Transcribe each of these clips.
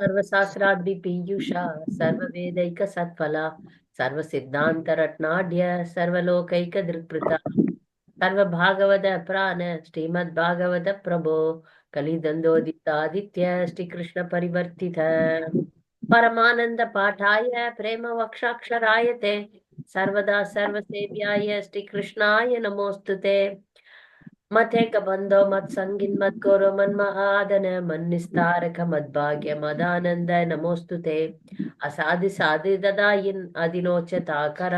सर्वशास्त्राद्विपीयूषा सर्ववेदैकसत्फला, सर्वसिद्धान्तरत्नाढ्य सर्वलोकैकदृक्पृता सर्वभागवत प्राण श्रीमद्भागवत प्रभो कलिदन्दोदितादित्य, श्रीकृष्णपरिवर्तित। परमानन्दपाठाय, प्रेमवक्षाक्षराय ते। सर्वदा सर्वसेव्याय, श्रीकृष्णाय नमोऽस्तु ते। ಮಥೇಕ ಬಂಧೋ ಮತ್ ಸಂಗಿನ್ ಮತ್ ಗೌರೋ ಮನ್ಮಹಾದನ ಮನ್ನಿಸ್ತಾರಕ ಮದ್ಭಾಗ್ಯ ಮದಾನಂದ ನಮೋಸ್ತುತೆ ಅಸಾಧಿ ಸಾಧಿ ದದಾಯಿನ್ ಅಧಿನೋಚತಾಕರ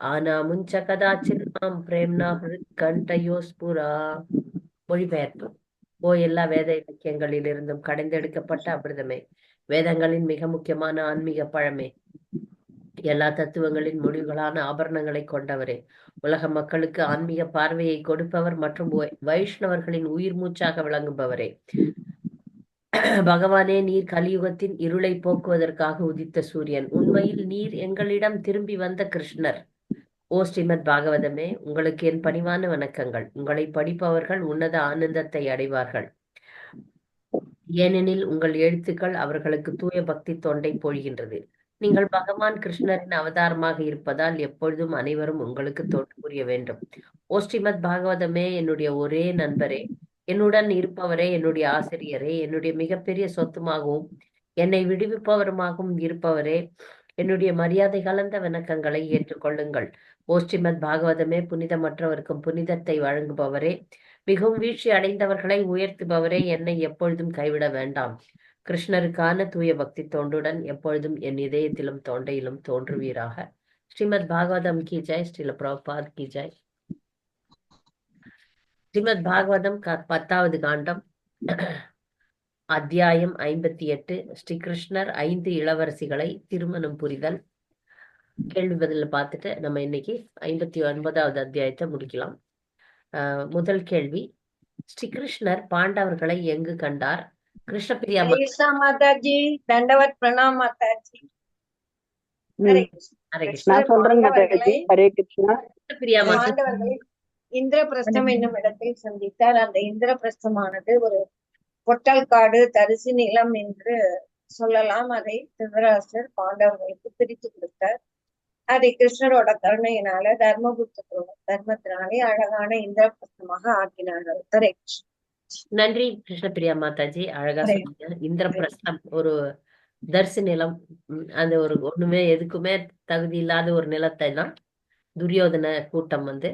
ಆನಾ ಮುಂಚ ಕದಾಚಿನ್ ಮಾಂ ಪ್ರೇಮ್ನ ಕಂಠಯೋ ಸ್ಫುರ மொழிபெயர்ப்பு ஓ எல்லா வேத இலக்கியங்களிலிருந்தும் கடைந்தெடுக்கப்பட்ட அமிர்தமே வேதங்களின் மிக முக்கியமான ஆன்மீக பழமே எல்லா தத்துவங்களின் முடிவுகளான ஆபரணங்களை கொண்டவரே. உலக மக்களுக்கு ஆன்மீக பார்வையை கொடுப்பவர் மற்றும் வைஷ்ணவர்களின் உயிர் மூச்சாக விளங்குபவரே. பகவானே நீர் கலியுகத்தின் இருளை போக்குவதற்காக உதித்த சூரியன். உண்மையில் நீர் எங்களிடம் திரும்பி வந்த கிருஷ்ணர். ஓ ஸ்ரீமத் பாகவதமே உங்களுக்கு என் பணிவான வணக்கங்கள். உங்களை படிப்பவர்கள் உன்னத ஆனந்தத்தை அடைவார்கள். ஏனெனில் உங்கள் எழுத்துக்கள் அவர்களுக்கு தூய பக்தி தொண்டை பொழிகின்றது நீங்கள் பகவான் கிருஷ்ணரின் அவதாரமாக இருப்பதால் எப்பொழுதும் அனைவரும் உங்களுக்கு தொண்டு புரிய வேண்டும். ஓ ஸ்ரீமத் பாகவதமே என்னுடைய ஒரே நண்பரே என்னுடன் இருப்பவரே என்னுடைய ஆசிரியரே என்னுடைய மிகப்பெரிய சொத்துமாகவும் என்னை விடுவிப்பவருமாகவும் இருப்பவரே என்னுடைய மரியாதை கலந்த வணக்கங்களை ஏற்றுக்கொள்ளுங்கள். ஓ ஸ்ரீமத் பாகவதமே புனிதமற்றவருக்கும் புனிதத்தை வழங்குபவரே மிகவும் வீழ்ச்சி அடைந்தவர்களை உயர்த்துபவரே என்னை எப்பொழுதும் கைவிட வேண்டாம். கிருஷ்ணருக்கான தூய பக்தி தோண்டுடன் எப்பொழுதும் என் இதயத்திலும் தொண்டையிலும் தோன்றுவீராக. ஸ்ரீமத் பாகவதம் கி ஜாய் ஸ்ரீல பிரபாத் கி ஜாய். ஸ்ரீமத் பாகவதம் பத்தாவது காண்டம் அத்தியாயம் ஐம்பத்தி எட்டு. ஸ்ரீ கிருஷ்ணர் ஐந்து இளவரசிகளை திருமணம் புரிதல். கேள்வி பதில பார்த்துட்டு நம்ம இன்னைக்கு ஐம்பத்தி ஒன்பதாவது அத்தியாயத்தை முடிக்கலாம். முதல் கேள்வி. ஸ்ரீ கிருஷ்ணர் பாண்டவர்களை எங்கு கண்டார்? கிருஷ்ணபிரியா மாதாஜி தண்டவத் பிரணாம் மாதாஜி இந்திரபிரஸ்தம் என்னும் இடத்தில் சந்தித்தார். அந்த இந்திரபிரஸ்தமானது ஒரு பொட்டல் காடு தரிசு நிலம் என்று சொல்லலாம். அதை திருதராசர் பாண்டவர்களுக்கு பிரித்து கொடுத்தார். அதை கிருஷ்ணரோட கருணையினால தர்மபுத்திரோட தர்மத்தினாலே அழகான இந்திரபிரஸ்தமாக ஆக்கினார்கள். ஹரே நன்றி கிருஷ்ணபிரியா மாதாஜி. அழகா சொன்னீங்க. இந்திரபிரஸ்தம் ஒரு தரிசு நிலம். அந்த ஒரு ஒண்ணுமே எதுக்குமே தகுதி இல்லாத ஒரு நிலத்தை தான். துரியோதன கூட்டம் வந்து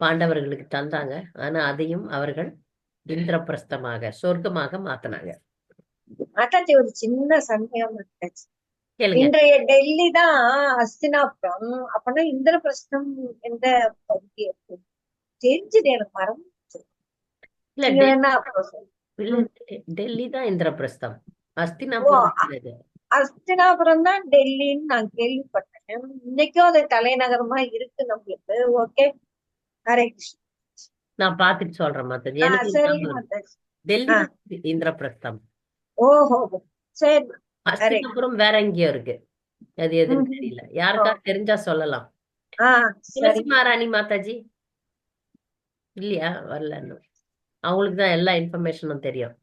பாண்டவர்களுக்கு தந்தாங்க. ஆனா அதையும் அவர்கள் இந்திரபிரஸ்தமாக சொர்க்கமாக மாத்தினாங்க. மாதாஜி ஒரு சின்ன சந்தேகம் இன்றைய டெல்லி தான் அஸ்தினாபுரம். அப்பனா இந்திரபிரஸ்தம் எந்த பகுதி தெரிஞ்சது எனக்கு மரம் டெல்லி தான் இந்திரபிரஸ்தம். அஸ்தினாபுரம் அஸ்தினாபுரம் தான் டெல்லின்னு நான் கேள்விப்பட்டேன். இன்னைக்கும் அது தலைநகரமா இருக்கு நம்மளுக்கு. ஓகே. ஹரே நான் பாத்துட்டு சொல்றேன் மாதாஜி டெல்லி இந்திரபிரஸ்தம். ஓஹோ சரி அஸ்தினாபுரம் வேற எங்கேயோ இருக்கு. அது எதுன்னு தெரியல. யாருக்கா தெரிஞ்சா சொல்லலாம். துளசி மகாராணி மாதாஜி இல்லையா? வரல அவங்களுக்கு தான் எல்லா இன்ஃபர்மேஷனும் தெரியும்.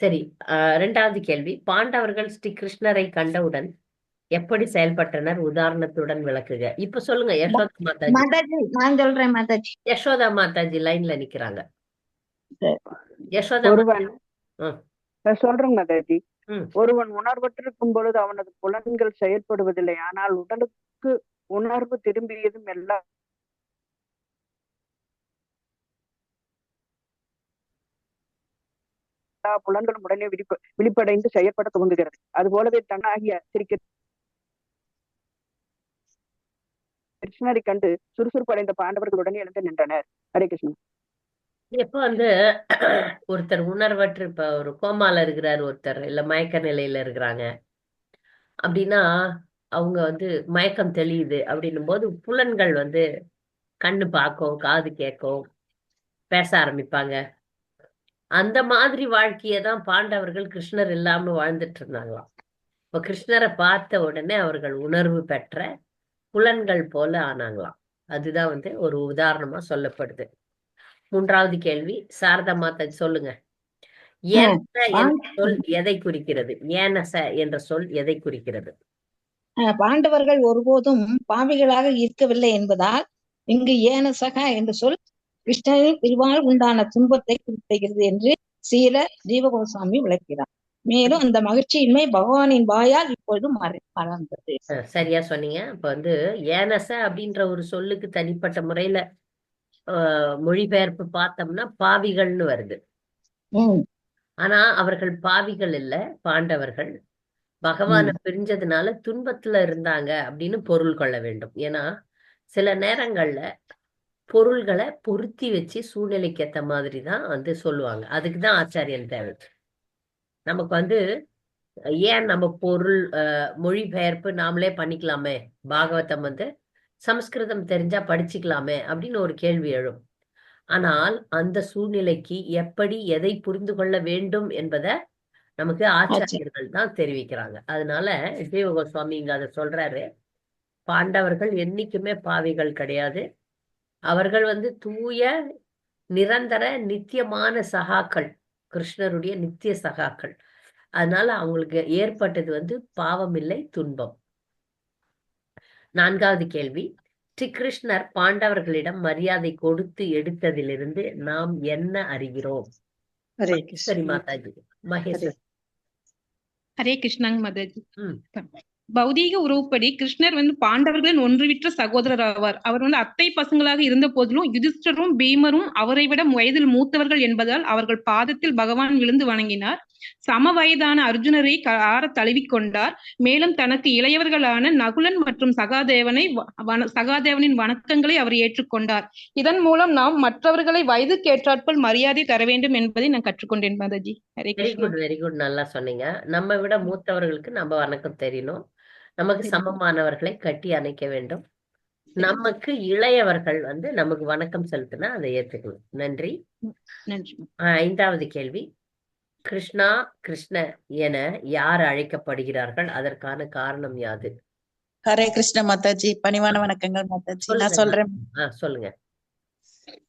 சரி ரெண்டாவது கேள்வி. பாண்டவர்கள் ஸ்ரீ கிருஷ்ணரை கண்டவுடன் எப்படி செயல்பட்டனர்? உதாரணத்துடன் விளக்குக. இப்ப சொல்லுங்க யசோதா மாதாஜி. நான் சொல்றேன் மாதாஜி. யசோதா மாதாஜி லைன்ல நிக்கிறாங்க. யசோதா சொல்றேன் மாதாஜி. ஒருவன் உணர்வற்றிருக்கும் பொழுது அவனது புலன்கள் செயல்படுவதில்லை. ஆனால் உடலுக்கு உணர்வு திரும்பியதும் எல்லா எல்லா புலன்களும் உடனே விழிப்பு விழிப்படைந்து செயற்பட துவங்குகிறது. அது போலவே தன்னாகிய சிரிக்க கிருஷ்ணரை கண்டு சுறுசுறுப்படைந்த பாண்டவர்கள் உடனே எழுந்து நின்றனர். ஹரே கிருஷ்ணன் எப்ப வந்து ஒருத்தர் உணர்வற்று இப்ப ஒரு கோமால இருக்கிறார் ஒருத்தர் இல்ல மயக்க நிலையில இருக்கிறாங்க. அப்படின்னா அவங்க வந்து மயக்கம் தெளியுது அப்படின்னும் போது புலன்கள் வந்து கண்ணு பார்க்கும் காது கேட்கும் பேச ஆரம்பிப்பாங்க. அந்த மாதிரி வாழ்க்கையை தான் பாண்டவர்கள் கிருஷ்ணர் இல்லாம வாழ்ந்துட்டு இருந்தாங்களாம். இப்ப கிருஷ்ணரை பார்த்த உடனே அவர்கள் உணர்வு பெற்ற புலன்கள் போல ஆனாங்களாம். அதுதான் வந்து ஒரு உதாரணமா சொல்லப்படுது. மூன்றாவது கேள்வி சாரதா மாதா சொல்லுங்க. சொல் எதை குறிக்கிறது? ஏனச என்ற சொல் எதை குறிக்கிறது? பாண்டவர்கள் ஒருபோதும் பாவிகளாக இருக்கவில்லை என்பதால் இங்கு ஏனசகா என்ற சொல் கிருஷ்ணரின் பிரிவால் உண்டான துன்பத்தை குறிப்பிடுகிறது என்று சீல ஜீவகோசாமி விளக்கிறார். மேலும் அந்த மகிழ்ச்சியின்மை பகவானின் வாயால் இப்பொழுது மறை மறந்தது சரியா சொன்னீங்க. இப்ப வந்து ஏனச அப்படின்ற ஒரு சொல்லுக்கு தனிப்பட்ட முறையில ஆஹ் மொழிபெயர்ப்பு பார்த்தோம்னா பாவிகள்னு வருது. ஆனா அவர்கள் பாவிகள் இல்ல பாண்டவர்கள். பகவானை பிரிஞ்சதுனால துன்பத்துல இருந்தாங்க அப்படின்னு பொருள் கொள்ள வேண்டும். ஏன்னா சில நேரங்கள்ல பொருள்களை பொருத்தி வச்சு சூழ்நிலைக்கு ஏத்த மாதிரி தான் வந்து சொல்லுவாங்க. அதுக்கு தான் ஆச்சாரியன் தேவை. நமக்கு வந்து ஏன் நம்ம பொருள் அஹ், மொழிபெயர்ப்பு நாமளே பண்ணிக்கலாமே? பாகவதம் வந்து சமஸ்கிருதம் தெரிஞ்சா படிச்சுக்கலாமே? அப்படின்னு ஒரு கேள்வி எழும். ஆனால் அந்த சூழ்நிலைக்கு எப்படி எதை புரிந்து கொள்ள வேண்டும் என்பதை நமக்கு ஆச்சாரியர்கள் தான் தெரிவிக்கிறாங்க. அதனால ஜீவ இங்க அதை சொல்றாரு. பாண்டவர்கள் என்னைக்குமே பாவிகள் கிடையாது. அவர்கள் வந்து தூய நிரந்தர நித்தியமான சகாக்கள். கிருஷ்ணருடைய நித்திய சகாக்கள். அதனால அவங்களுக்கு ஏற்பட்டது வந்து பாவம் இல்லை துன்பம். நான்காவது கேள்வி. ஸ்ரீ கிருஷ்ணர் பாண்டவர்களிடம் மரியாதை கொடுத்து எடுத்ததிலிருந்து நாம் என்ன அறிகிறோம்? சரி மாதாஜி. மகேஷ் ஹரே. கிருஷ்ணாங்க மாதாஜி. பௌதீக உறவுப்படி கிருஷ்ணர் வந்து பாண்டவர்களின் ஒன்றுவிற்ற சகோதரர் ஆவார் அவர் வந்து அத்தை பசங்களாக இருந்த போதிலும் யுதிஷ்டரும் பீமரும் அவரை விட வயதில் மூத்தவர்கள் என்பதால் அவர்கள் பாதத்தில் பகவான் விழுந்து வணங்கினார். சம வயதான அர்ஜுனரை ஆற தழுவிக்கொண்டார் மேலும் தனக்கு இளையவர்களான நகுலன் மற்றும் சகாதேவனை சகாதேவனின் வணக்கங்களை அவர் ஏற்றுக்கொண்டார். இதன் மூலம் நாம் மற்றவர்களை வயதுக்கு ஏற்றாற்போல் மரியாதை தர வேண்டும் என்பதை நான் கற்றுக்கொண்டேன் Mataji. Hare very good very good நல்லா சொன்னீங்க. நம்ம விட மூத்தவர்களுக்கு நம்ம வணக்கம் தெரியணும். நமக்கு சமமானவர்களை கட்டி அணைக்க வேண்டும். நமக்கு இளையவர்கள் வந்து நமக்கு வணக்கம் செலுத்தினா அதை ஏத்துக்கணும். நன்றி. ஐந்தாவது கேள்வி. கிருஷ்ணா கிருஷ்ண என யார் அழைக்கப்படுகிறார்கள்? அதற்கான காரணம் யாது? ஹரே கிருஷ்ண மாதாஜி. பணிவான வணக்கங்கள் மாதாஜி. நான் சொல்றேன். ஆஹ் சொல்லுங்க.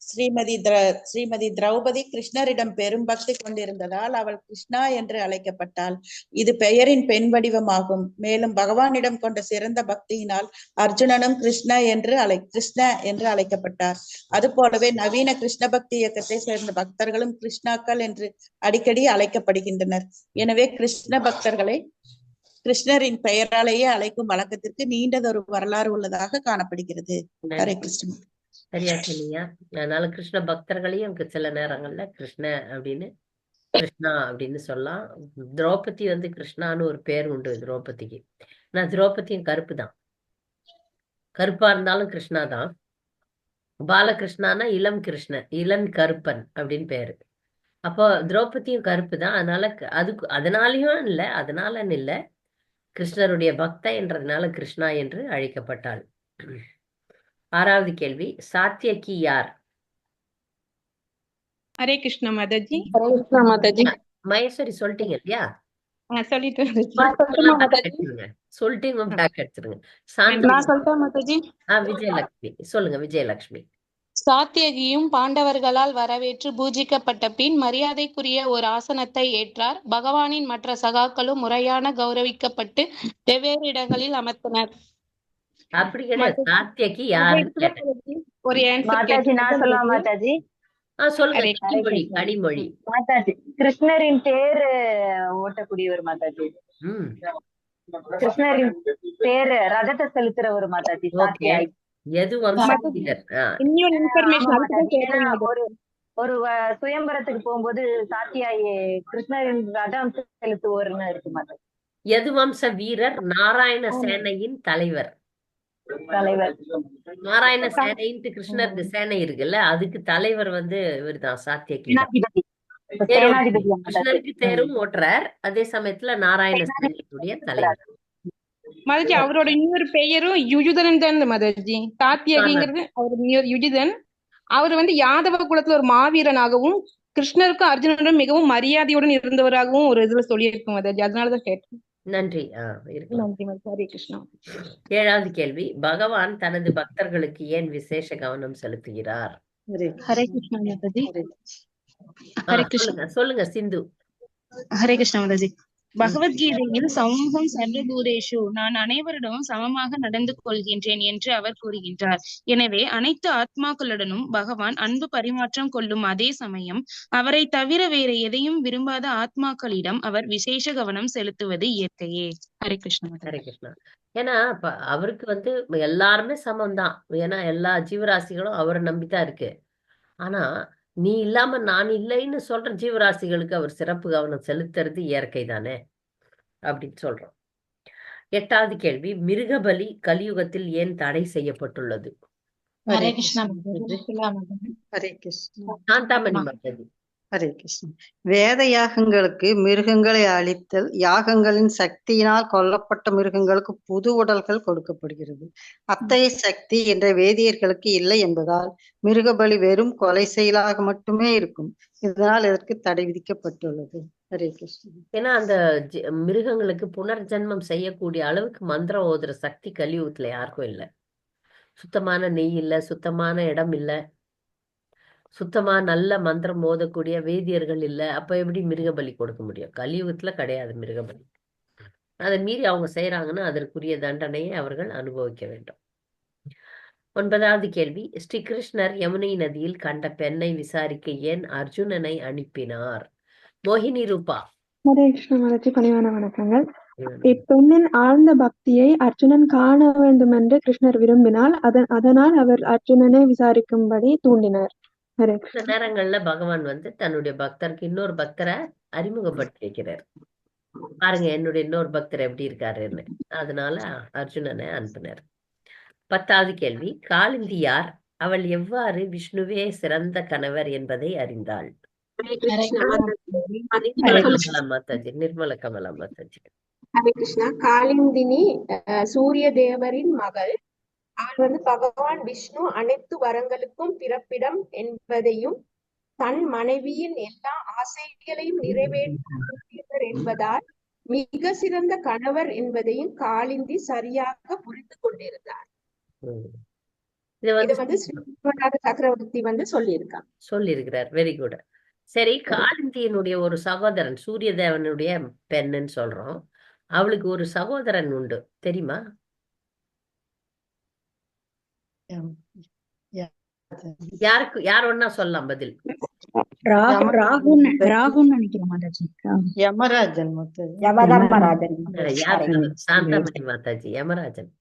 ஸ்ரீமதி திர ஸ்ரீமதி திரௌபதி கிருஷ்ணரிடம் பெரும் பக்தி கொண்டிருந்ததால் அவள் கிருஷ்ணா என்று அழைக்கப்பட்டாள். இது பெயரின் பெண் வடிவமாகும். மேலும் பகவானிடம் கொண்ட சிறந்த பக்தியினால் அர்ஜுனனும் கிருஷ்ணா என்று அழை கிருஷ்ண என்று அழைக்கப்பட்டார். அதுபோலவே நவீன கிருஷ்ண பக்தி இயக்கத்தை சேர்ந்த பக்தர்களும் கிருஷ்ணாக்கள் என்று அடிக்கடி அழைக்கப்படுகின்றனர். எனவே கிருஷ்ண பக்தர்களை கிருஷ்ணரின் பெயராலேயே அழைக்கும் வழக்கத்திற்கு நீண்டதொரு வரலாறு உள்ளதாக காணப்படுகிறது. ஹரே கிருஷ்ணன் சரியா சொன்னீங்க அதனால கிருஷ்ண பக்தர்களையும் சில நேரங்கள்ல கிருஷ்ண அப்படின்னு கிருஷ்ணா அப்படின்னு சொல்லலாம். திரௌபதி வந்து கிருஷ்ணான்னு ஒரு பேர் உண்டு திரௌபதிக்கு. நான் திரௌபதியும் கருப்பு தான். கருப்பா இருந்தாலும் கிருஷ்ணா தான். பாலகிருஷ்ணானா இளம் கிருஷ்ணன் இளம் கருப்பன் அப்படின்னு பேரு. அப்போ திரௌபதியும் கருப்பு தான். அதனால அதுக்கு அதனாலயும் இல்ல அதனாலன்னு இல்ல. கிருஷ்ணருடைய பக்த என்றதுனால கிருஷ்ணா என்று அழைக்கப்பட்டாள். ஆறாவது கேள்வி சாத்தியகி யார்? ஹரே கிருஷ்ணா மாதாஜி. ஹரே கிருஷ்ணா மாதாஜி. மகேஸ்வரி சொல்லிட்டீங்க இல்லையா? சொல்லுங்க விஜயலட்சுமி சாத்தியகியும் பாண்டவர்களால் வரவேற்று பூஜிக்கப்பட்ட பின் மரியாதைக்குரிய ஒரு ஆசனத்தை ஏற்றார். பகவானின் மற்ற சகாக்களும் முறையான கௌரவிக்கப்பட்டு வெவ்வேறு இடங்களில் அமர்த்தினர். அப்படி கிடையாது. கேட்டேன். மாதாஜி, ஒரு ஆன்சர் மாதாஜி நான் சொல்லலாம் மாதாஜி? ஆ சொல்லுங்க. கனிமொழி கனிமொழி. மாதாஜி கிருஷ்ணரின் தேர் ஓட்டக்கூடியவர் மாதாஜி. ம். கிருஷ்ணரின் தேர் ரதத்தை செலுத்துறவர் மாதாஜி எது. ஒரு ஒரு சுயம்பரத்துக்கு போகும்போது சாத்தியாய் கிருஷ்ணரின் ரதம் செலுத்துவோர்னு இருக்கு மாதாஜி. எது வம்ச வீரர் நாராயண சேனையின் தலைவர். தலைவர். நாராயண சேனைன்ட்டு கிருஷ்ணருக்கு சேனை இருக்குல்ல அதுக்கு தலைவர் வந்து இவர்தான் சாத்தியகி கிருஷ்ணருக்கு தேரும் ஓட்டுறார். அதே சமயத்துல நாராயண சேனையுடைய தலைவர். மாதாஜி அவரோட இன்னொரு பெயரும் யுயுதனன் தான் மாதாஜி சாத்தியகிங்கிறது அவர் யுஜிதன். அவர் வந்து யாதவ குலத்துல ஒரு மாவீரனாகவும் கிருஷ்ணருக்கும் அர்ஜுனனும் மிகவும் மரியாதையுடன் இருந்தவராகவும் ஒரு இதுல சொல்லியிருக்கும் மாதாஜி அதனாலதான் கேட்டேன். நன்றி. நன்றி ஹரே கிருஷ்ணா. ஏழாவது கேள்வி. பகவான் தனது பக்தர்களுக்கு ஏன் விசேஷ கவனம் செலுத்துகிறார்? ஹரே கிருஷ்ணா. மாதாஜி. ஆ, ஹரே கிருஷ்ணா. சொல்லுங்க சொல்லுங்க சிந்து. ஹரே கிருஷ்ண மாதாஜி. பகவத்கீதையில் சமூகம் சர்வபூதேஷு நான் அனைவரிடமும் சமமாக நடந்து கொள்கின்றேன் என்று அவர் கூறுகின்றார். எனவே அனைத்து ஆத்மாக்களுடனும் பகவான் அன்பு பரிமாற்றம் கொள்ளும் அதே சமயம் அவரை தவிர வேற எதையும் விரும்பாத ஆத்மாக்களிடம் அவர் விசேஷ கவனம் செலுத்துவது இயற்கையே. ஹரே கிருஷ்ணா. ஹரே கிருஷ்ணா. ஏன்னா இப்ப அவருக்கு வந்து எல்லாருமே சமம்தான். ஏன்னா எல்லா ஜீவராசிகளும் அவரை நம்பிதான் இருக்கு. ஆனா நீ இல்லாம நான் இல்லைன்னு சொல்ற ஜீவராசிகளுக்கு அவர் சிறப்பு கவனம் செலுத்துறது இயற்கை தானே? அப்படின்னு சொல்றோம். எட்டாவது கேள்வி மிருகபலி கலியுகத்தில் ஏன் தடை செய்யப்பட்டுள்ளது? ஹரே கிருஷ்ணா மாதாஜி ஹரே கிருஷ்ணா. சாந்தாமணி மாதாஜி ஹரே கிருஷ்ணன் வேத யாகங்களுக்கு மிருகங்களை அழித்தல் யாகங்களின் சக்தியினால் கொல்லப்பட்ட மிருகங்களுக்கு புது உடல்கள் கொடுக்கப்படுகிறது. அத்தகைய சக்தி என்ற வேதியர்களுக்கு இல்லை என்பதால் மிருகபலி வெறும் கொலை செயலாக மட்டுமே இருக்கும். இதனால் இதற்கு தடை விதிக்கப்பட்டுள்ளது. ஹரே கிருஷ்ணன் ஏன்னா அந்த மிருகங்களுக்கு புனர்ஜென்மம் செய்யக்கூடிய அளவுக்கு மந்திரம் ஓதுற சக்தி கலியுகத்துல யாருக்கும் இல்லை. சுத்தமான நெய் இல்ல சுத்தமான இடம் இல்ல. சுத்தமா நல்ல மந்திரம் ஓதக்கூடிய வேதியர்கள் இல்ல. அப்ப எப்படி மிருகபலி கொடுக்க முடியும்? கலியுகத்துல கிடையாது மிருகபலி. அதை மீறி அவங்க செய்யறாங்கன்னா அதற்குரிய தண்டனையை அவர்கள் அனுபவிக்க வேண்டும். ஒன்பதாவது கேள்வி. ஸ்ரீ கிருஷ்ணர் யமுனை நதியில் கண்ட பெண்ணை விசாரிக்க ஏன் அர்ஜுனனை அனுப்பினார்? மோகினி ரூபா. ஹரே கிருஷ்ண பணிவான வணக்கங்கள். இப்பெண்ணின் ஆழ்ந்த பக்தியை அர்ஜுனன் காண வேண்டும் என்று கிருஷ்ணர் விரும்பினால் அதன் அதனால் அவர் அர்ஜுனனை விசாரிக்கும்படி தூண்டினார். கிருஷ்ணா நேரங்கள்ல பகவான் வந்து தன்னுடைய பக்தருக்கு இன்னொரு பக்தரை அறிமுகப்படுத்தி வைக்கிறார் பாருங்க என்னுடைய இன்னொரு பக்தர் எப்படி இருக்காருன்னு. அதனால அர்ஜுனனை அனுப்பினார். பத்தாவது கேள்வி காளிந்தி யார் அவள் எவ்வாறு விஷ்ணுவே சிறந்த கணவர் என்பதை அறிந்தாள்? மாதாஜி. நிர்மல கமலா மாதாஜி ஹரே கிருஷ்ணா காளிந்தினி அஹ், சூரிய தேவரின் மகள் அவள் வந்து பகவான் விஷ்ணு அனைத்து வரங்களுக்கும் பிறப்பிடம் என்பதையும் தன் மனைவியின் எல்லா ஆசைகளையும் நிறைவேற்றுவர் என்பதால் மிக சிறந்த கணவர் என்பதையும் காளிந்தி சரியாக புரிந்து கொண்டிருந்தார். இதை வந்து சக்கரவர்த்தி வந்து சொல்லியிருக்காங்க. சொல்லியிருக்கிறார். வெரி குட் சரி காளிந்தியினுடைய ஒரு சகோதரன் சூரிய தேவனுடைய பெண்ணுன்னு சொல்றோம். அவளுக்கு ஒரு சகோதரன் உண்டு. தெரியுமா? யாருக்கு யார் ஒன்னா சொல்லலாம் பதில்? ராகு ராகுன்னு ராகுன்னு நினைக்கிறேன் மாதாஜி. யமராஜன் சாந்தாமணி மாதாஜி யமராஜன்.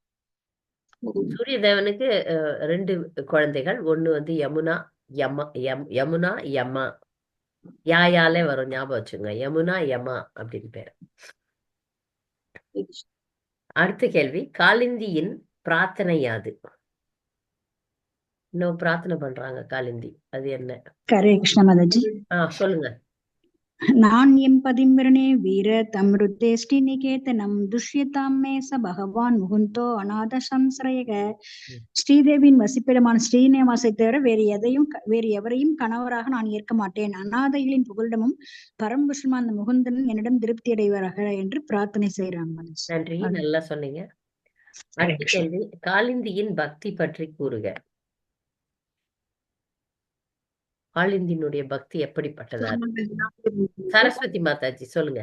சூரிய தேவனுக்கு அஹ், ரெண்டு குழந்தைகள். ஒண்ணு வந்து யமுனா யம யம் யமுனா யம்மா யாயாலே வரும் ஞாபகம் வச்சுங்க யமுனா யமா அப்படின்னு பேர். அடுத்த கேள்வி காளிந்தியின் பிரார்த்தனை யாது? இன்னும் பிரார்த்தனை பண்றாங்க காளிந்தி. அது என்ன? ஹரே கிருஷ்ண மாதாஜி. ஆ சொல்லுங்க. நாண்யம் பதிம்பிரணே வீர தம்ருத்தேஷ்டி நிகேதனம். துஷ்யதாம் மே ச பகவான் முகுந்தோ அநாத சம்சரயக ஸ்ரீதேவியின் வசிப்பிடமான ஸ்ரீனிவாசை தவிர வேறு எதையும் வேறு எவரையும் கணவராக நான் ஏற்க மாட்டேன். அநாதைகளின் புகலிடமும் பரம்புஷமா அந்த முகுந்தன் என்னிடம் திருப்தி அடைவாராக என்று பிரார்த்தனை செய்யறாங்க நன்றி. நல்லா சொன்னீங்க. காளிந்தியின் பக்தி பற்றி கூறுக. காளிந்தியினுடைய பக்தி எப்படிப்பட்டதா? சரஸ்வதி மாதாஜி சொல்லுங்க.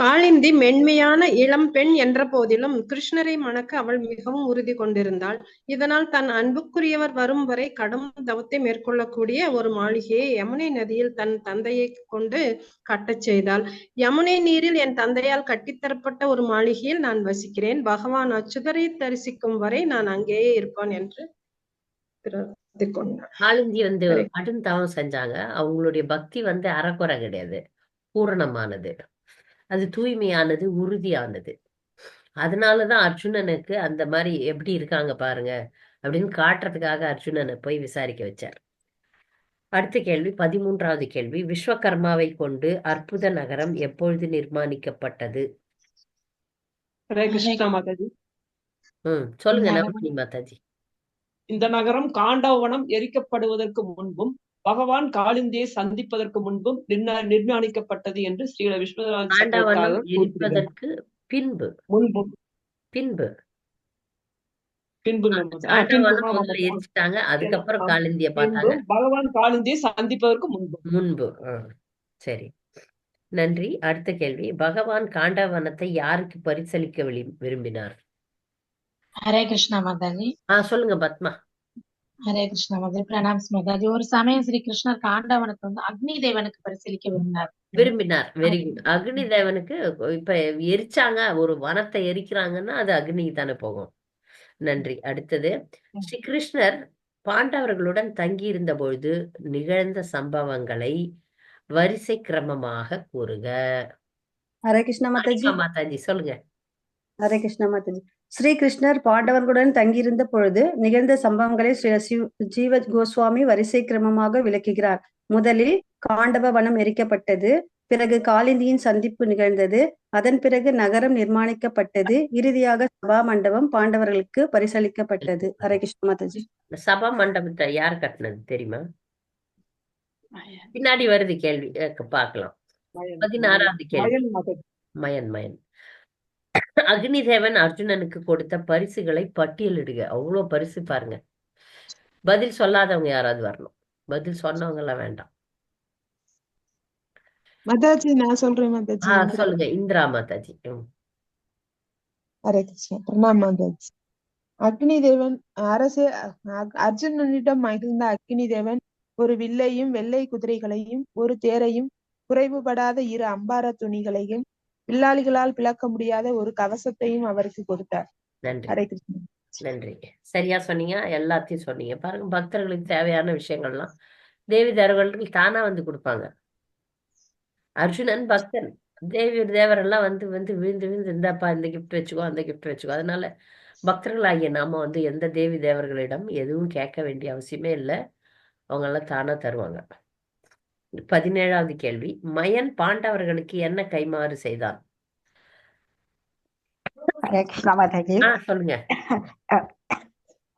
காளிந்தி மென்மையான இளம் பெண் என்ற போதிலும் கிருஷ்ணரை மணக்க அவள் மிகவும் உறுதி கொண்டிருந்தாள். இதனால் தன் அன்புக்குரியவர் வரும் வரை கடும் தவத்தை மேற்கொள்ளக்கூடிய ஒரு மாளிகையை யமுனை நதியில் தன் தந்தையை கொண்டு கட்டச் செய்தாள். யமுனை நீரில் என் தந்தையால் கட்டித்தரப்பட்ட ஒரு மாளிகையில் நான் வசிக்கிறேன். பகவான் அச்சுதரை தரிசிக்கும் வரை நான் அங்கேயே இருப்பான் என்று கொண்டாள் காளிந்தி வந்து கடும் தவம் செஞ்சாங்க. அவங்களுடைய பக்தி வந்து அறகுறை கிடையாது. பூரணமானது. அது தூய்மையானது உறுதியானது. அதனாலதான் அர்ஜுனனுக்கு அந்த மாதிரி எப்படி இருக்காங்க பாருங்க அப்படின்னு காட்டுறதுக்காக அர்ஜுனனை போய் விசாரிக்க வச்சார். அடுத்த கேள்வி பதிமூன்றாவது கேள்வி. விஸ்வகர்மாவை கொண்டு அற்புத நகரம் எப்பொழுது நிர்மாணிக்கப்பட்டது? சொல்லுங்க நவமணி மாதாஜி. இந்த நகரம் காண்டவனம் எரிக்கப்படுவதற்கு முன்பும் பகவான் காளிந்தியை சந்திப்பதற்கு முன்பும் நிர்ண- நிர்மாணிக்கப்பட்டது என்று ஸ்ரீல விஸ்வநாத காண்டவனம் சக்கரவர்த்தியாளர் கூறுகிறார் எரிப்பதற்கு பின்பு. முன்பும் பின்பு. எரிச்சிட்டாங்க. அதுக்கப்புறம் காளிந்திய பார்த்தாங்க. பகவான் காளிந்தியை சந்திப்பதற்கு முன்பு. முன்பு. சரி. நன்றி. அடுத்த கேள்வி. பகவான் காண்டவனத்தை யாருக்கு பரிசளிக்க விரும்பினார்? ஹரே கிருஷ்ணா மாதாஜி ஆ சொல்லுங்க பத்மா. ஹரே கிருஷ்ணா மாதாஜி பிரணாம்ஸ் மாதாஜி ஒரு சமயம் ஸ்ரீ கிருஷ்ணர் காண்டவனத்தை வந்து அக்னி தேவனுக்கு பரிசீலிக்க விரும்பினார். விரும்பினார். வெரி குட் அக்னி தேவனுக்கு இப்ப எரிச்சாங்க. ஒரு வனத்தை எரிக்கிறாங்கன்னா அது அக்னிக்கு தானே போகும். நன்றி. அடுத்தது ஸ்ரீ கிருஷ்ணர் பாண்டவர்களுடன் தங்கியிருந்த பொழுது நிகழ்ந்த சம்பவங்களை வரிசை கிரமமாக கூறுக. ஹரே கிருஷ்ணா மாதாஜி மாதாஜி சொல்லுங்க. ஹரே கிருஷ்ணா மாதாஜி. ஸ்ரீ கிருஷ்ணர் பாண்டவர்களுடன் தங்கியிருந்த பொழுது நிகழ்ந்த சம்பவங்களை ஸ்ரீ ஜீவ கோஸ்வாமி வரிசை கிரமமாக விளக்குகிறார். முதலில் காண்டவ வனம் எரிக்கப்பட்டது பிறகு காளிந்தியின் சந்திப்பு நிகழ்ந்தது அதன் பிறகு நகரம் நிர்மாணிக்கப்பட்டது இறுதியாக சபா மண்டபம் பாண்டவர்களுக்கு பரிசளிக்கப்பட்டது. ஹரே கிருஷ்ணா மாதாஜி. சபா மண்டபத்தை யார் கட்டினது தெரியுமா? பின்னாடி வருது கேள்வி பார்க்கலாம். பதினாறாவது கேள்வி. மயன் மயன். மயன் அக்னி தேவன் அர்ஜுனனுக்கு கொடுத்த பரிசுகளை பட்டியலிடுக அவ்வளோ பரிசு பாருங்க. பதில் சொல்லாதவங்க யாராவது வரணும். பதில் சொன்னவங்க எல்லாம் வேண்டாம். மாதாஜி நான் சொல்றேன் மாதாஜி. சொல்லுங்க. இந்திரா மாதாஜி. ஹரே கிருஷ்ணா. பிரணாம் மாதாஜி. அக்னி தேவன் அரசு அர்ஜுனனிடம் மகிழ்ந்த அக்னி தேவன் ஒரு வில்லையும் வெள்ளை குதிரைகளையும் ஒரு தேரையும் குறைவுபடாத இரு அம்பார துணிகளையும் வில்லாளிகளால் பிளக்க முடியாத ஒரு கவசத்தையும் அவருக்கு கொடுத்தார். நன்றி. ஹரே நன்றி. சரியா சொன்னீங்க. எல்லாத்தையும் சொன்னீங்க. பாருங்க பக்தர்களுக்கு தேவையான விஷயங்கள்லாம் தேவி தேவர்கள் தானா வந்து கொடுப்பாங்க. அர்ஜுனன் பக்தன். தேவி தேவரெல்லாம் வந்து வந்து விழுந்து விழுந்து இந்தாப்பா இந்த கிஃப்ட் வச்சுக்கோ அந்த கிஃப்ட் வச்சுக்கோ. அதனால பக்தர்களாகிய நாம வந்து எந்த தேவி தேவர்களிடம் எதுவும் கேட்க வேண்டிய அவசியமே இல்லை. அவங்க எல்லாம் தானா தருவாங்க. பதினேழாவது கேள்வி. மயன் பாண்டவர்களுக்கு என்ன கைமாறு செய்தான்? சொல்லுங்க.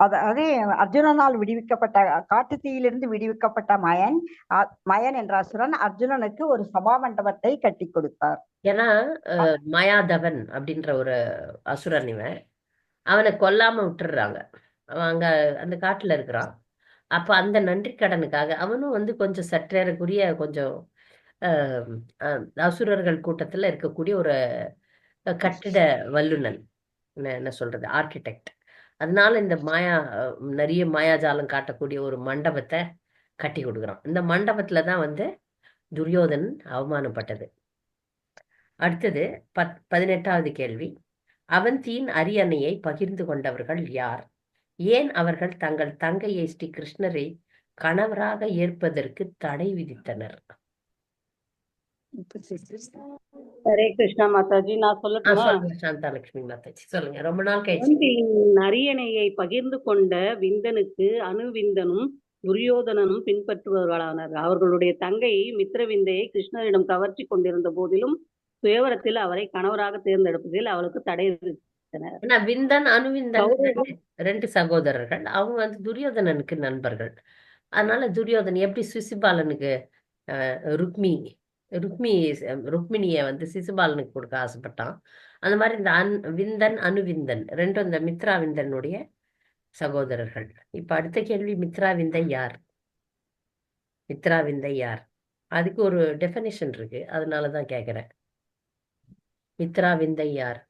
அதாவது அர்ஜுனனால் விடுவிக்கப்பட்ட காட்டுத்தீயிலிருந்து விடுவிக்கப்பட்ட மயன் மயன் என்ற அசுரன் அர்ஜுனனுக்கு ஒரு சபா மண்டபத்தை கட்டி கொடுத்தார். ஏன்னா மாயாதவன் அப்படின்ற ஒரு அசுரன் இவன். அவனை கொல்லாம விட்டுடுறாங்க அவன் அங்க அந்த காட்டுல இருக்கிறான். அப்ப அந்த நன்றி கடனுக்காக அவனும் வந்து கொஞ்சம் சற்றேறக்குரிய கொஞ்சம் அசுரர்கள் கூட்டத்துல இருக்கக்கூடிய ஒரு கட்டிட வல்லுநன். என்ன என்ன சொல்றது? ஆர்கிடெக்ட் அதனால இந்த மாயா நிறைய மாயாஜாலம் காட்டக்கூடிய ஒரு மண்டபத்தை கட்டி கொடுக்குறான். இந்த மண்டபத்துல தான் வந்து துரியோதன் அவமானப்பட்டது. அடுத்தது பத் பதினெட்டாவது கேள்வி. அவந்தியின் அரியணையை பகிர்ந்து கொண்டவர்கள் யார்? ஏன் அவர்கள் தங்கள் தங்கையை ஸ்ரீ கிருஷ்ணரை கணவராக ஏற்பதற்கு தடை விதித்தனர்? ஹரே கிருஷ்ணா மாதாஜி நான் சொல்லட்டுமா? சொல்லுங்க சாந்தாலட்சுமி மாதாஜி சொல்லுங்க. ரொம்ப நாள் கழிச்சு. அரியணையை பகிர்ந்து கொண்ட விந்தனுக்கு அணுவிந்தனும் துரியோதனனும் பின்பற்றுபவர்களானர். அவர்களுடைய தங்கை மித்திரவிந்தையை கிருஷ்ணரிடம் கவர்ச்சி கொண்டிருந்த போதிலும் சுயவரத்தில் அவரை கணவராக தேர்ந்தெடுப்பதில் அவளுக்கு தடை விதித்தனர் ஏன்னா விந்தன் அணுவிந்தன் ரெண்டு சகோதரர்கள். அவங்க வந்து துரியோதனனுக்கு நண்பர்கள். அதனால துரியோதன் எப்படி சிசுபாலனுக்கு ருக்மி ருக்மி ருக்மிணியை வந்து சிசுபாலனுக்கு கொடுக்க ஆசைப்பட்டான். அந்த மாதிரி இந்த அன் விந்தன் அணுவிந்தன் ரெண்டும் இந்த மித்ரா விந்தனுடைய சகோதரர்கள். இப்ப அடுத்த கேள்வி மித்ரா விந்தை யார்? மித்ரா விந்தை யார்? அதுக்கு ஒரு டெஃபினேஷன் இருக்கு. அதனாலதான் கேக்குறேன். மித்ரா விந்தை யார்?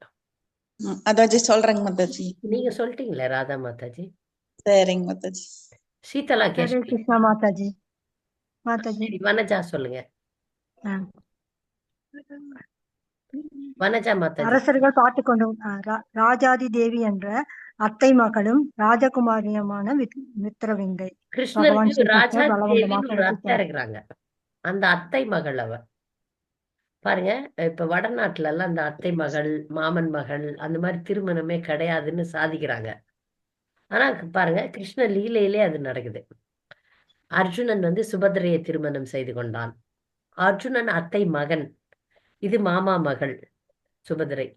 அதாஜி சொல்றேங்க மாதாஜி நீங்க சொல்லிட்டீங்களே ராதா மாதாஜி? சரிங்க மாதாஜி சீதலா கிருஷ்ணா மாதாஜி. மாதாஜி. வனஜா சொல்லுங்க. வனஜா மாதாஜி. அரசர்கள் பார்த்து கொண்டு ராஜாதி தேவி என்ற அத்தை மகளும் ராஜகுமாரியுமான கிருஷ்ணருக்கு ஸ்ரீ ராஜா இருக்கிறாங்க. அந்த அத்தை மகள் அவ. பாருங்க இப்ப வடநாட்டுல எல்லாம் அந்த அத்தை மகள் மாமன் மகள் அந்த மாதிரி திருமணமே கிடையாதுன்னு சாதிக்கிறாங்க. ஆனா பாருங்க கிருஷ்ண லீலையிலே அது நடக்குது. அர்ஜுனன் வந்து சுபத்திரையை திருமணம் செய்து கொண்டான். அர்ஜுனன் அத்தை மகன் இது மாமா மகள் சுபத்ரை.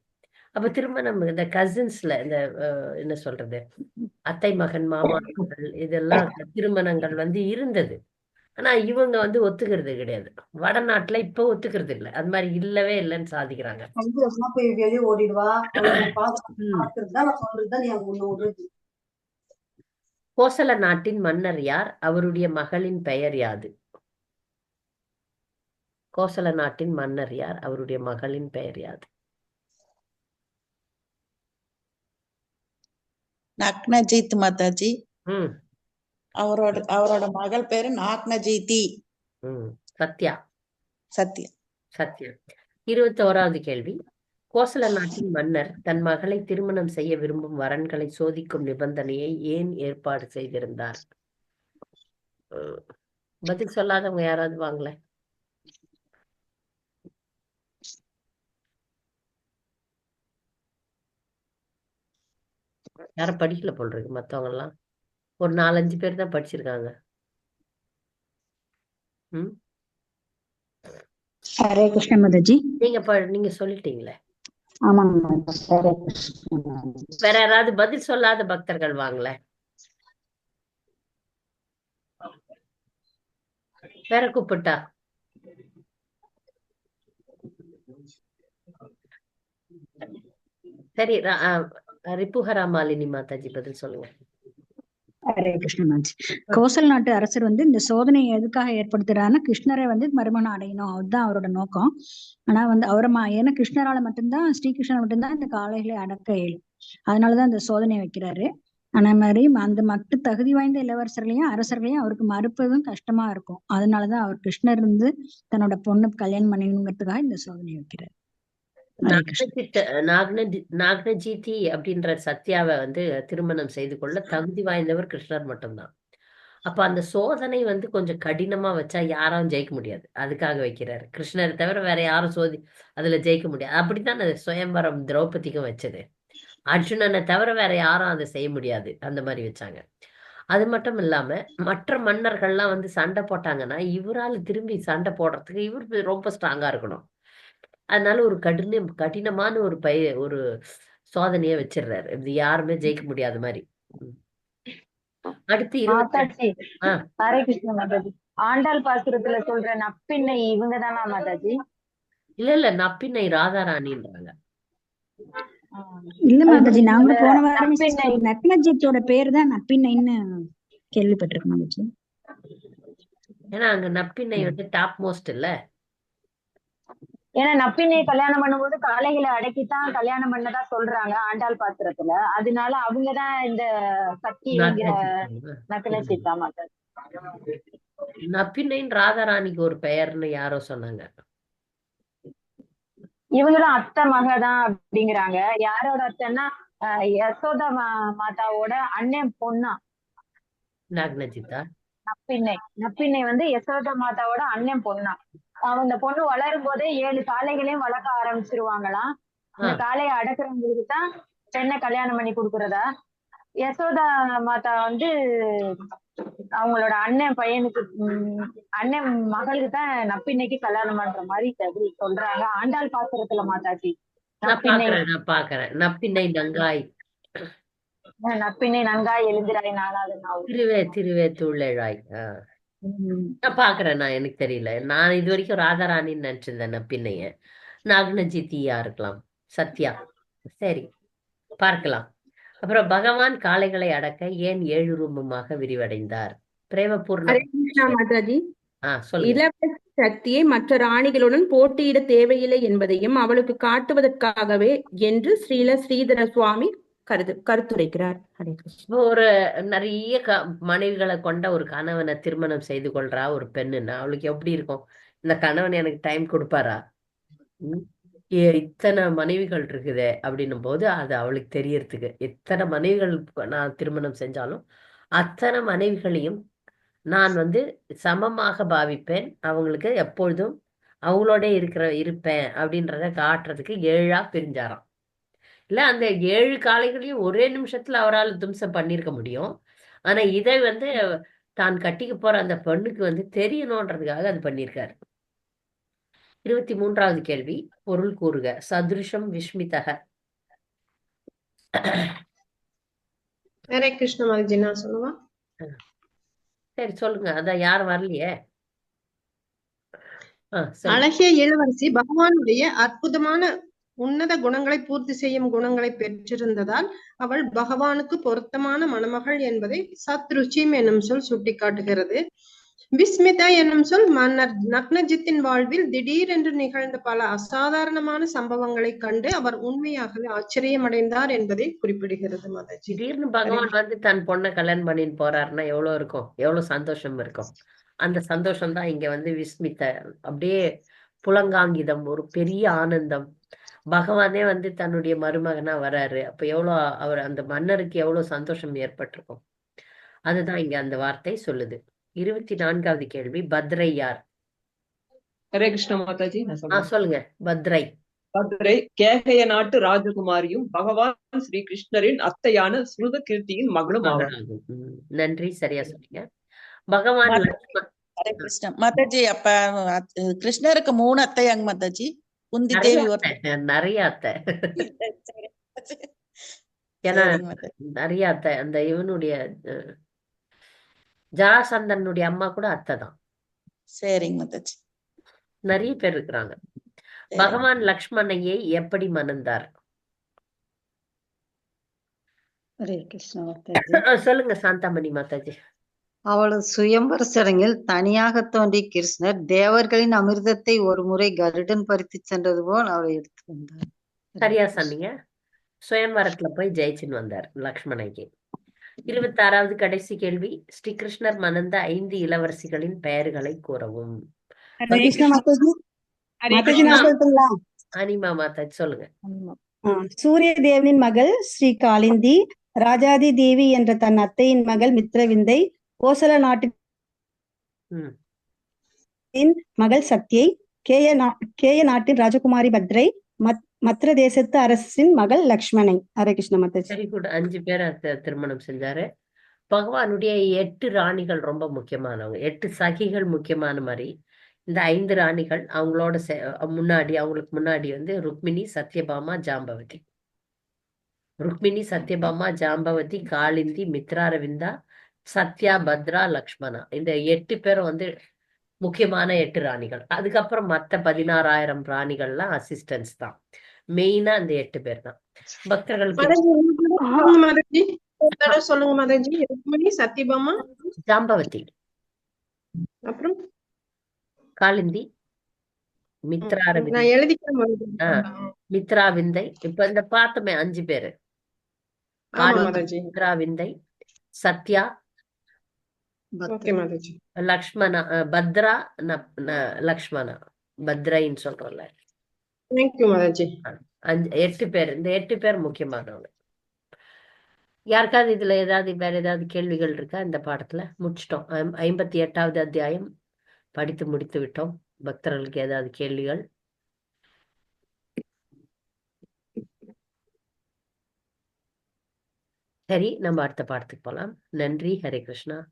அப்ப திருமணம் இந்த கசின்ஸ்ல இந்த என்ன சொல்றது? அத்தை மகன் மாமா மகள் இதெல்லாம் திருமணங்கள் வந்து இருந்தது. ஆனா இவங்க வந்து ஒத்துக்கிறது கிடையாது. வடநாட்டுல இப்ப ஒத்துக்கிறது இல்லை. அது மாதிரி இல்லவே இல்லைன்னு சாதிக்கிறாங்க. கோசல நாட்டின் மன்னர் யார்? அவருடைய மகளின் பெயர் யாது? கோசல நாட்டின் மன்னர் யார்? அவருடைய மகளின் பெயர் யாது? நக்னஜித் மாதாஜி. ம். அவரோட அவரோட மகள் பேரு நாக்னஜிதி. ம். சத்யா. சத்யா. சத்யா. இருபத்தோராவது கேள்வி. கோசல நாட்டின் மன்னர் தன் மகளை திருமணம் செய்ய விரும்பும் வரன்களை சோதிக்கும் நிபந்தனையை ஏன் ஏற்பாடு செய்திருந்தார்? உம், பதில் சொல்லாதவங்க யாராவது வாங்களேன். யாரும் படிக்கல போல் இருக்கு மத்தவங்க எல்லாம் ஒரு நாலஞ்சு பேர் தான் படிச்சிருக்காங்க. ம்? ஹரே கிருஷ்ண மாதாஜி நீங்க நீங்க சொல்லிட்டீங்களே. வேற யாராவது பதில் சொல்லாத பக்தர்கள் வாங்களேன் வேற கூப்பிட்டா. சரி ரிப்புஹரா மாலினி மாதாஜி பதில் சொல்லுங்க. ஹரே கிருஷ்ண மாதாஜி கோசல் நாட்டு அரசர் வந்து இந்த சோதனையை எதுக்காக ஏற்படுத்துறாருன்னா கிருஷ்ணரை வந்து மறுமணம் அடையணும். அதுதான் அவரோட நோக்கம். ஆனா வந்து அவரை மா ஏன்னா கிருஷ்ணரால மட்டும்தான் ஸ்ரீகிருஷ்ணர் மட்டும்தான் இந்த காளைகளை அடக்க இயலும். அதனாலதான் இந்த சோதனையை வைக்கிறாரு. ஆனா மாதிரி அந்த மற்ற தகுதி வாய்ந்த இளவரசர்களையும் அரசர்களையும் அவருக்கு மறுப்பதும் கஷ்டமா இருக்கும். அதனாலதான் அவர் கிருஷ்ணர் வந்து தன்னோட பொண்ணு கல்யாணம் பண்ணிக்கணுங்கிறதுக்காக இந்த சோதனையை வைக்கிறார். நாகனஜித் நாகனஜி நாகனஜிதி அப்படின்ற சத்யாவை வந்து திருமணம் செய்து கொள்ள தகுதி வாய்ந்தவர் கிருஷ்ணர் மட்டும்தான். அப்ப அந்த சோதனை வந்து கொஞ்சம் கடினமா வச்சா யாரும் ஜெயிக்க முடியாது. அதுக்காக வைக்கிறாரு. கிருஷ்ணரை தவிர வேற யாரும் சோதி அதுல ஜெயிக்க முடியாது. அப்படித்தான் அது சுயம்பரம் திரௌபதிக்கும் வச்சது. அர்ஜுனனை தவிர வேற யாரும் அதை செய்ய முடியாது. அந்த மாதிரி வச்சாங்க. அது மட்டும் இல்லாம மற்ற மன்னர்கள்லாம் வந்து சண்டை போட்டாங்கன்னா இவரால் திரும்பி சண்டை போடுறதுக்கு இவர் ரொம்ப ஸ்ட்ராங்கா இருக்கணும். அதனால ஒரு கடின கடினமான ஒரு பய ஒரு சோதனையை வச்சிடுறாரு இது யாருமே ஜெயிக்க முடியாத மாதிரி. அடுத்து ஹரே கிருஷ்ண மாதாஜி. ஆண்டாள் பாசுரத்துல சொல்ற நப்பின்னை இவங்க தானா மாதாஜி? இல்ல இல்ல. நப்பின்னை ராதாராணின்றாங்க. இல்ல மாதாஜி இந்த போன வாரமே நக்னஜித்தோட பேர் தான் நப்பின்னைன்னு கேள்விப்பட்டிருக்கேன் மாதாஜி. ஏன்னா அங்க நப்பின்னை வந்து டாப் மோஸ்ட் இல்ல. ஏன்னா நப்பினை கல்யாணம் பண்ணும்போது காளைகளை அடக்கித்தான் கல்யாணம் பண்ணதா சொல்றாங்க ஆண்டாள் பாத்திரத்துல. அதனால அவங்கதான் இந்த நக்னஜித் நக்கல சீதா மாதாஜி நப்பின்னைன்னு ராதாராணிக்கு ஒரு பெயர்னு யாரோ சொன்னாங்க. இவங்களும் அத்தை மகதான் அப்படிங்கிறாங்க. யாரோட அத்தைன்னா யசோதா மாதாவோட அண்ணன் பொண்ணா. நாகனஜித்தா? நப்பின்னை நப்பின்னை வந்து யசோதா மாதாவோட அண்ணன் பொண்ணா. இந்த பொண்ணு வளரும் போதே ஏழு காளைகளையும் வளர்க்க ஆரம்பிச்சிருவாங்களாம். அந்த காளையை அடக்குறவங்களுக்கு தான் பெண்ணை கல்யாணம் பண்ணி கொடுக்கறதா? யசோதா மாதா வந்து அவங்களோட அண்ணன் பையனுக்கு அண்ணன் மகளுக்கு தான் நப்பின்னைக்கு கல்யாணம் பண்ற மாதிரி தகுதி சொல்றாங்க. ஆண்டாள் பாசுரத்துல மாதாஜி. நப்பின்னை. நங்காய். நப்பின்னை நங்காய் எழுந்திராய் நாளாவது நாவு திருவே திருவே துள்ளழாய் நான் பாக்குறேன் நான் எனக்கு தெரியல. நான் இது வரைக்கும் ராதாராணின்னு நினைச்சிருந்தேன் நப்பின்னைய நாகனஜித்தியா இருக்கலாம். சத்யா. சரி. பார்க்கலாம். அப்புறம் பகவான் காளைகளை அடக்க ஏன் ஏழு ரூபமாக விரிவடைந்தார்? பிரேமபூர்ண ஹரே கிருஷ்ணா மாதாஜி. ஆ சொல்லுங்க. இளவரசி சக்தியை மற்ற ராணிகளுடன் போட்டியிட தேவையில்லை என்பதையும் அவளுக்கு காட்டுவதற்காகவே என்று ஸ்ரீல ஸ்ரீதர சுவாமி கருது கருத்துரைக்கிறார். ஹரே கிருஷ்ணா. ஒரு நிறைய க மனைவிகளை கொண்ட ஒரு கணவனை திருமணம் செய்து கொள்றா ஒரு பெண்ணுன்னா அவளுக்கு எப்படி இருக்கும்? இந்த கணவன் எனக்கு டைம் கொடுப்பாரா? ஏ இத்தனை மனைவிகள் இருக்குதே அப்படின்னும் போது அது அவளுக்கு தெரியறதுக்கு. எத்தனை மனைவிகள் நான் திருமணம் செஞ்சாலும் அத்தனை மனைவிகளையும் நான் வந்து சமமாக பாவிப்பேன். அவங்களுக்கு எப்பொழுதும் அவங்களோட இருக்கிற இருப்பேன் அப்படின்றத காட்டுறதுக்கு ஏழா பிரிஞ்சாராம். இல்ல அந்த ஏழு காளைகளையும் ஒரே நிமிஷத்துல அவரால் தும்சம் பண்ணியிருக்க முடியும். ஆனா இதை வந்து தான் கட்டிக்க போற அந்த பெண்ணுக்கு வந்து தெரியணுன்றதுக்காக அது பண்ணியிருக்காரு இருபத்தி மூன்றாவது கேள்வி பொருள் கூறுக சதுருஷம் விஸ்மிதக ஹரே கிருஷ்ண மாதாஜி நான் சொல்லுவா? சரி சொல்லுங்க. அதான் யாரும் வரலையே. அழகிய இளவரசி பகவானுடைய அற்புதமான உன்னத குணங்களை பூர்த்தி செய்யும் குணங்களை பெற்றிருந்ததால் அவள் பகவானுக்கு பொருத்தமான மணமகள் என்பதை சத்ருச்சிம் என்னும் சொல் சுட்டிக்காட்டுகிறது. விஸ்மிதா என்னும் சொல் மன்னர் நக்னஜித்தின் வாழ்வில் திடீரென்று நிகழ்ந்த பல அசாதாரணமான சம்பவங்களைக் கண்டு அவர் உண்மையாகவே ஆச்சரியமடைந்தார் என்பதை குறிப்பிடுகிறது மாதாஜி. திடீர்னு பகவான் வந்து தன் பொண்ணை கல்யாணம் பண்ணின்னு போறாருன்னா எவ்வளவு இருக்கும்? எவ்வளவு சந்தோஷம் இருக்கும்? அந்த சந்தோஷம் தான் இங்க வந்து விஸ்மித்த அப்படியே புலங்காங்கிதம் ஒரு பெரிய ஆனந்தம். பகவானே வந்து தன்னுடைய மருமகனா வராரு. அப்ப எவ்வளவு அவர் அந்த மன்னருக்கு எவ்வளவு சந்தோஷம் ஏற்பட்டிருக்கும்? அதுதான் இங்க அந்த வார்த்தை சொல்லுது. இருபத்தி நான்காவது கேள்வி பத்ரை யார்? ஹரே கிருஷ்ண மாதாஜி சொல்லுங்க. பத்ரை. பத்ரை கேகய நாட்டு ராஜகுமாரியும் பகவான் ஸ்ரீ கிருஷ்ணரின் அத்தையான ஸ்ருத கீர்த்தியின் மகளும் ஆவார். மகனாகும் ம், நன்றி சரியா சொன்னீங்க. பகவான் மாதாஜி அப்ப கிருஷ்ணருக்கு மூணு அத்தையாங்க மாதாஜி. குந்தி தேவி ஒரு நிறைய அத்தை. ஏன்னா நிறைய அத்தை. அந்த இவனுடைய ஜராசந்தனுடைய அம்மா கூட அத்தை தான். சரிங்க மாதாஜி நிறைய பேர் இருக்கிறாங்க. பகவான் லக்ஷ்மணையை எப்படி மணந்தார்? சொல்லுங்க சாந்தாமணி மாதாஜி. அவளது சுயம்பர சடங்கில் தனியாக தோன்றிய கிருஷ்ணர் தேவர்களின் அமிர்தத்தை ஒரு முறை கருடன் பறித்துச் சென்றது போல் அவளை எடுத்து வந்தார் சரியா சொன்னீங்க. சுயம்வரத்துல போய் ஜெயிச்சுன்னு வந்தார் லக்ஷ்மணைக்கு இருபத்தாறாவது கடைசி கேள்வி ஸ்ரீ கிருஷ்ணர் மணந்த ஐந்து இளவரசிகளின் பெயர்களை கூறவும். அனிமா மாதாஜி சொல்லுங்க. சூரிய தேவனின் மகள் ஸ்ரீ காளிந்தி ராஜாதி தேவி என்ற தன் அத்தையின் மகள் மித்ரவிந்தை கோசல நாட்டின் மகள் சத்யை கேய கேய நாட்டின் ராஜகுமாரி பத்ரை மத் மத்ர தேசத்து அரசின் மகள் லக்ஷ்மணை. ஹரே கிருஷ்ண மாதாஜி வெரி குட் அஞ்சு பேரை திருமணம் செஞ்சாரு. பகவானுடைய எட்டு ராணிகள் ரொம்ப முக்கியமானவங்க. எட்டு சகிகள் முக்கியமான மாதிரி. இந்த ஐந்து ராணிகள் அவங்களோட முன்னாடி அவங்களுக்கு முன்னாடி வந்து ருக்மிணி சத்யபாமா ஜாம்பவதி. ருக்மிணி சத்யபாமா ஜாம்பவதி காளிந்தி மித்ராரவிந்தா சத்யா பத்ரா லக்ஷ்மணா. இந்த எட்டு பேரும் வந்து முக்கியமான எட்டு ராணிகள். அதுக்கப்புறம் மத்த பதினாறாயிரம் ராணிகள்லாம் அசிஸ்டன்ஸ் தான். மெயினா அந்த எட்டு பேர் தான். பக்தர்களுக்கு மாதாஜி சொல்லுங்க மாதாஜி. ருக்மணி சத்யபாமா? ஜாம்பவதி. அப்புறம்? ஆஹ் மித்ரா விந்தை. இப்ப இந்த பார்த்தோமே அஞ்சு பேரு. மித்ரா விந்தை சத்யா லக்ஷ்மணா பத்ரா லக்ஷ்மணா. பத்ரைன்னு சொல்றோம்ல. எட்டு பேர் இந்த எட்டு பேர் முக்கியமானவங்க. யாருக்காவது இதுல ஏதாவது வேற ஏதாவது கேள்விகள் இருக்கா இந்த பாடத்துல? முடிச்சிட்டோம். ஐம்- ஐம்பத்தி எட்டாவது அத்தியாயம். படித்து முடித்து விட்டோம். பக்தர்களுக்கு ஏதாவது கேள்விகள்? சரி நம்ம அடுத்த பாடத்துக்கு போலாம். நன்றி ஹரே கிருஷ்ணா.